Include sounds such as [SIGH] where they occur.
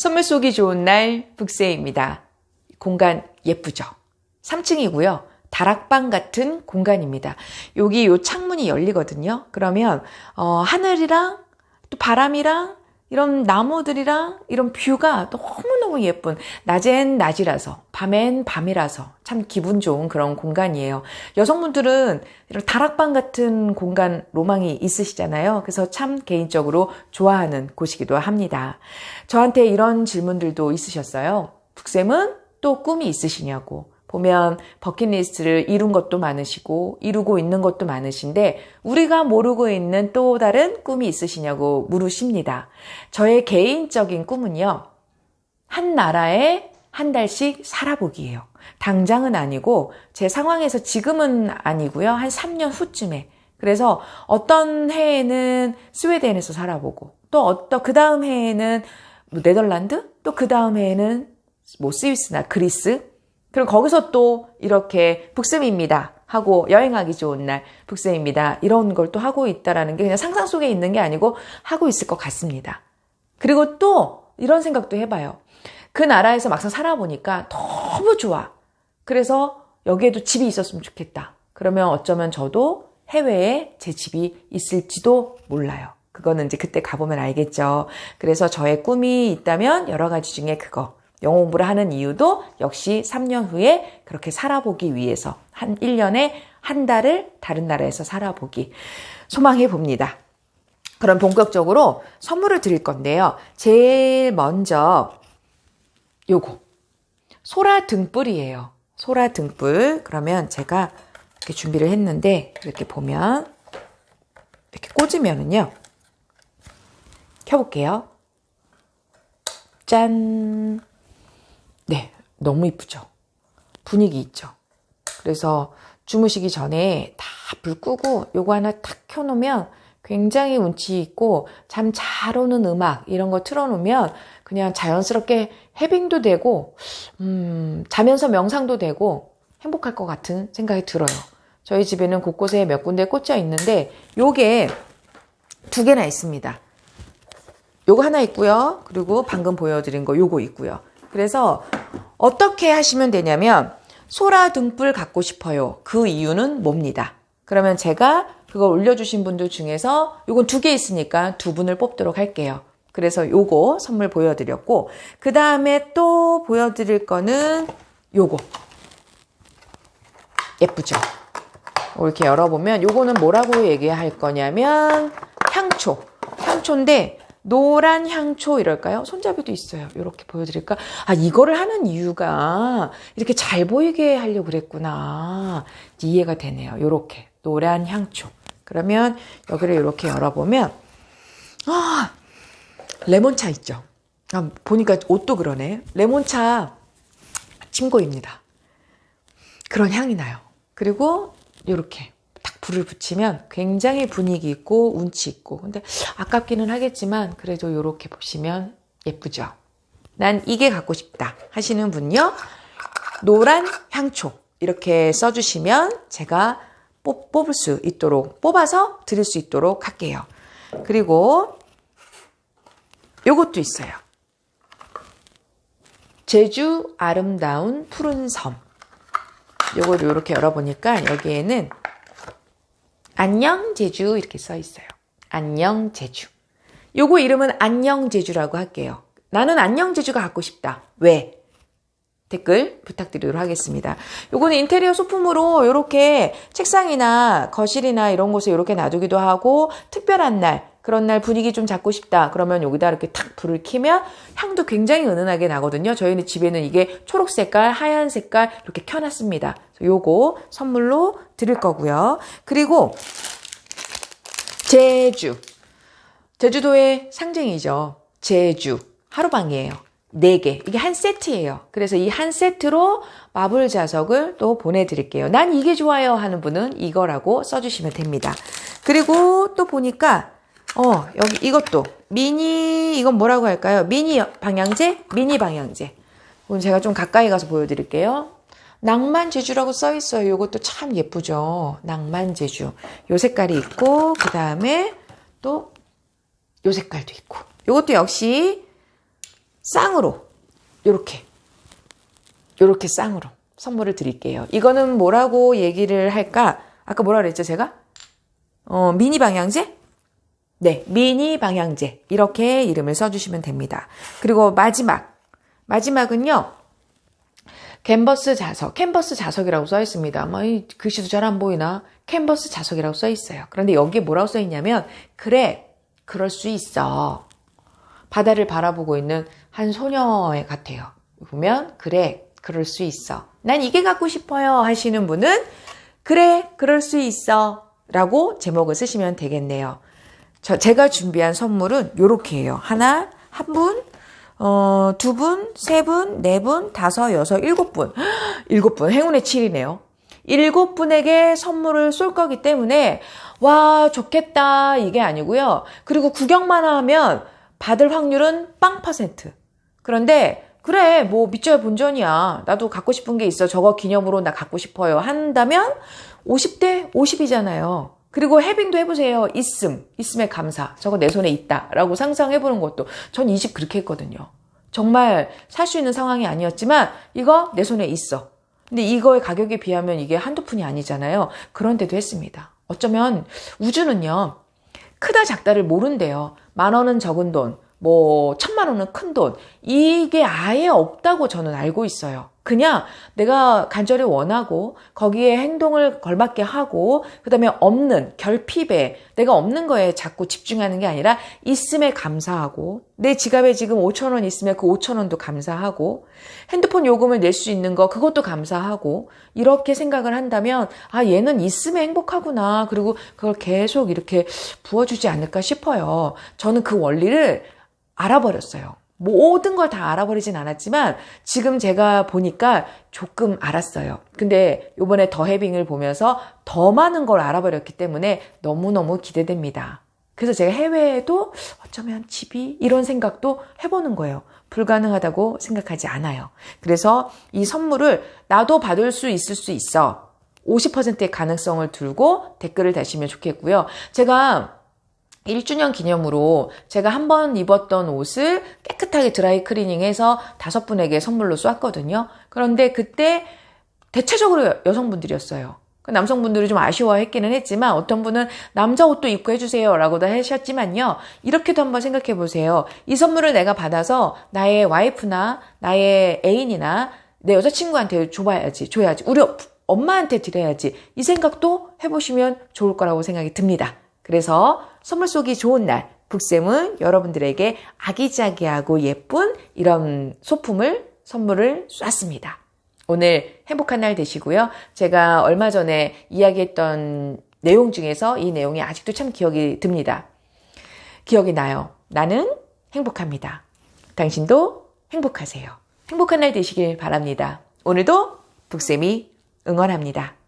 선물 쏘기 좋은 날 북새입니다. 공간 예쁘죠? 3층이고요. 다락방 같은 공간입니다. 여기 요 창문이 열리거든요. 그러면 어, 하늘이랑 또 바람이랑 이런 나무들이랑 이런 뷰가 너무 너무 예쁜 낮엔 낮이라서 밤엔 밤이라서 참 기분 좋은 그런 공간이에요. 여성분들은 이런 다락방 같은 공간 로망이 있으시잖아요. 그래서 참 개인적으로 좋아하는 곳이기도 합니다. 저한테 이런 질문들도 있으셨어요. 북쌤은 또 꿈이 있으시냐고. 보면 버킷리스트를 이룬 것도 많으시고 이루고 있는 것도 많으신데 우리가 모르고 있는 또 다른 꿈이 있으시냐고 물으십니다. 저의 개인적인 꿈은요. 한 나라에 한 달씩 살아보기예요. 당장은 아니고 제 상황에서 지금은 아니고요. 한 3년 후쯤에. 그래서 어떤 해에는 스웨덴에서 살아보고 또 어떤 그 다음 해에는 뭐 네덜란드 또 그 다음 해에는 뭐 스위스나 그리스 그럼 거기서 또 이렇게 북쌤입니다. 하고 여행하기 좋은 날 북쌤입니다. 이런 걸 또 하고 있다라는 게 그냥 상상 속에 있는 게 아니고 하고 있을 것 같습니다. 그리고 또 이런 생각도 해봐요. 그 나라에서 막상 살아보니까 너무 좋아. 그래서 여기에도 집이 있었으면 좋겠다. 그러면 어쩌면 저도 해외에 제 집이 있을지도 몰라요. 그거는 이제 그때 가보면 알겠죠. 그래서 저의 꿈이 있다면 여러 가지 중에 그거. 영어 공부를 하는 이유도 역시 3년 후에 그렇게 살아보기 위해서 한 1년에 한 달을 다른 나라에서 살아보기 소망해 봅니다. 그럼 본격적으로 선물을 드릴 건데요. 제일 먼저 요거 소라 등불이에요. 소라 등불 그러면 제가 이렇게 준비를 했는데 이렇게 보면 이렇게 꽂으면은요. 켜볼게요. 짠. 네, 너무 이쁘죠? 분위기 있죠? 그래서 주무시기 전에 다 불 끄고 요거 하나 탁 켜놓으면 굉장히 운치 있고 잠 잘 오는 음악 이런 거 틀어놓으면 그냥 자연스럽게 해빙도 되고 음, 자면서 명상도 되고 행복할 것 같은 생각이 들어요. 저희 집에는 곳곳에 몇 군데 꽂혀 있는데 요게 두 개나 있습니다. 요거 하나 있고요. 그리고 방금 보여드린 거 요거 있고요. 그래서 어떻게 하시면 되냐면 소라 등불 갖고 싶어요. 그 이유는 뭡니다. 그러면 제가 그거 올려주신 분들 중에서 요건 두 개 있으니까 두 분을 뽑도록 할게요. 그래서 요거 선물 보여드렸고 그 다음에 또 보여드릴 거는 요거 예쁘죠? 이렇게 열어보면 요거는 뭐라고 얘기할 거냐면 향초 향초인데 노란 향초 이럴까요? 손잡이도 있어요. 이렇게 보여드릴까? 아, 이거를 하는 이유가 이렇게 잘 보이게 하려고 그랬구나. 이해가 되네요. 이렇게 노란 향초. 그러면 여기를 이렇게 열어보면 아, 레몬차 있죠. 아, 보니까 옷도 그러네. 레몬차 침고입니다. 그런 향이 나요. 그리고 이렇게 불을 붙이면 굉장히 분위기 있고 운치 있고 근데 아깝기는 하겠지만 그래도 이렇게 보시면 예쁘죠. 난 이게 갖고 싶다 하시는 분요. 노란 향초 이렇게 써주시면 제가 뽑, 뽑을 수 있도록 뽑아서 드릴 수 있도록 할게요. 그리고 요것도 있어요. 제주 아름다운 푸른 섬. 요거를 이렇게 열어보니까 여기에는 안녕 제주 이렇게 써 있어요. 안녕 제주. 요거 이름은 안녕 제주라고 할게요. 나는 안녕 제주가 갖고 싶다. 왜? 댓글 부탁드리도록 하겠습니다. 요거는 인테리어 소품으로 이렇게 책상이나 거실이나 이런 곳에 이렇게 놔두기도 하고 특별한 날 그런 날 분위기 좀 잡고 싶다. 그러면 여기다 이렇게 탁 불을 켜면 향도 굉장히 은은하게 나거든요. 저희는 집에는 이게 초록 색깔, 하얀 색깔 이렇게 켜놨습니다. 요거 선물로 드릴 거고요. 그리고 제주. 제주도의 상징이죠. 제주. 하루방이에요. 4개. 이게 한 세트예요. 그래서 이 한 세트로 마블 자석을 또 보내드릴게요. 난 이게 좋아요 하는 분은 이거라고 써주시면 됩니다. 그리고 또 보니까 어, 여기 이것도 미니 이건 뭐라고 할까요? 미니 방향제? 미니 방향제. 오늘 제가 좀 가까이 가서 보여드릴게요. 낭만 제주라고 써 있어요. 이것도 참 예쁘죠. 낭만 제주. 요 색깔이 있고 그 다음에 또 요 색깔도 있고. 이것도 역시 쌍으로 요렇게 요렇게 쌍으로 선물을 드릴게요. 이거는 뭐라고 얘기를 할까? 아까 뭐라 그랬죠, 제가? 어, 미니 방향제? 네, 미니 방향제. 이렇게 이름을 써주시면 됩니다. 그리고 마지막. 마지막은요, 캔버스 자석, 캔버스 자석이라고 써 있습니다. 아마 이 글씨도 잘 안 보이나? 캔버스 자석이라고 써 있어요. 그런데 여기에 뭐라고 써 있냐면, 그래, 그럴 수 있어. 바다를 바라보고 있는 한 소녀 같아요. 보면, 그래, 그럴 수 있어. 난 이게 갖고 싶어요. 하시는 분은, 그래, 그럴 수 있어. 라고 제목을 쓰시면 되겠네요. 저, 제가 준비한 선물은 요렇게예요. 하나, 한 분, 어, 두 분, 세 분, 네 분, 다섯, 여섯, 일곱 분. [GASPS] 일곱 분. 행운의 7이네요. 일곱 분에게 선물을 쏠 거기 때문에, 와, 좋겠다. 이게 아니고요. 그리고 구경만 하면 받을 확률은 빵 퍼센트. 그런데, 그래, 뭐, 밑져야 본전이야. 나도 갖고 싶은 게 있어. 저거 기념으로 나 갖고 싶어요. 한다면, 50대 50이잖아요. 그리고 해빙도 해보세요. 있음, 있음의 감사. 저거 내 손에 있다. 라고 상상해보는 것도. 전 이 집 그렇게 했거든요. 정말 살 수 있는 상황이 아니었지만, 이거 내 손에 있어. 근데 이거의 가격에 비하면 이게 한두 푼이 아니잖아요. 그런데도 했습니다. 어쩌면 우주는요, 크다 작다를 모른대요. 만 원은 적은 돈, 뭐, 천만 원은 큰 돈. 이게 아예 없다고 저는 알고 있어요. 그냥 내가 간절히 원하고 거기에 행동을 걸맞게 하고 그다음에 없는 결핍에 내가 없는 거에 자꾸 집중하는 게 아니라 있음에 감사하고 내 지갑에 지금 5천 원 있으면 그 5천 원도 감사하고 핸드폰 요금을 낼 수 있는 거 그것도 감사하고 이렇게 생각을 한다면 아 얘는 있음에 행복하구나 그리고 그걸 계속 이렇게 부어주지 않을까 싶어요. 저는 그 원리를 알아버렸어요. 모든 걸 다 알아버리진 않았지만 지금 제가 보니까 조금 알았어요. 근데 요번에 더 해빙을 보면서 더 많은 걸 알아버렸기 때문에 너무너무 기대됩니다. 그래서 제가 해외에도 어쩌면 집이 이런 생각도 해보는 거예요. 불가능하다고 생각하지 않아요. 그래서 이 선물을 나도 받을 수 있을 수 있어. 50%의 가능성을 두고 댓글을 다시면 좋겠고요. 제가 1주년 기념으로 제가 한 번 입었던 옷을 깨끗하게 드라이 클리닝해서 다섯 분에게 선물로 쐈거든요. 그런데 그때 대체적으로 여성분들이었어요. 그 남성분들이 좀 아쉬워했기는 했지만 어떤 분은 남자 옷도 입고 해주세요 라고도 하셨지만요. 이렇게도 한번 생각해 보세요. 이 선물을 내가 받아서 나의 와이프나 나의 애인이나 내 여자친구한테 줘봐야지, 줘야지. 우리 엄마한테 드려야지. 이 생각도 해보시면 좋을 거라고 생각이 듭니다. 그래서 선물 쏘기 좋은 날, 북쌤은 여러분들에게 아기자기하고 예쁜 이런 소품을 선물을 쐈습니다. 오늘 행복한 날 되시고요. 제가 얼마 전에 이야기했던 내용 중에서 이 내용이 아직도 참 기억이 듭니다. 기억이 나요. 나는 행복합니다. 당신도 행복하세요. 행복한 날 되시길 바랍니다. 오늘도 북쌤이 응원합니다.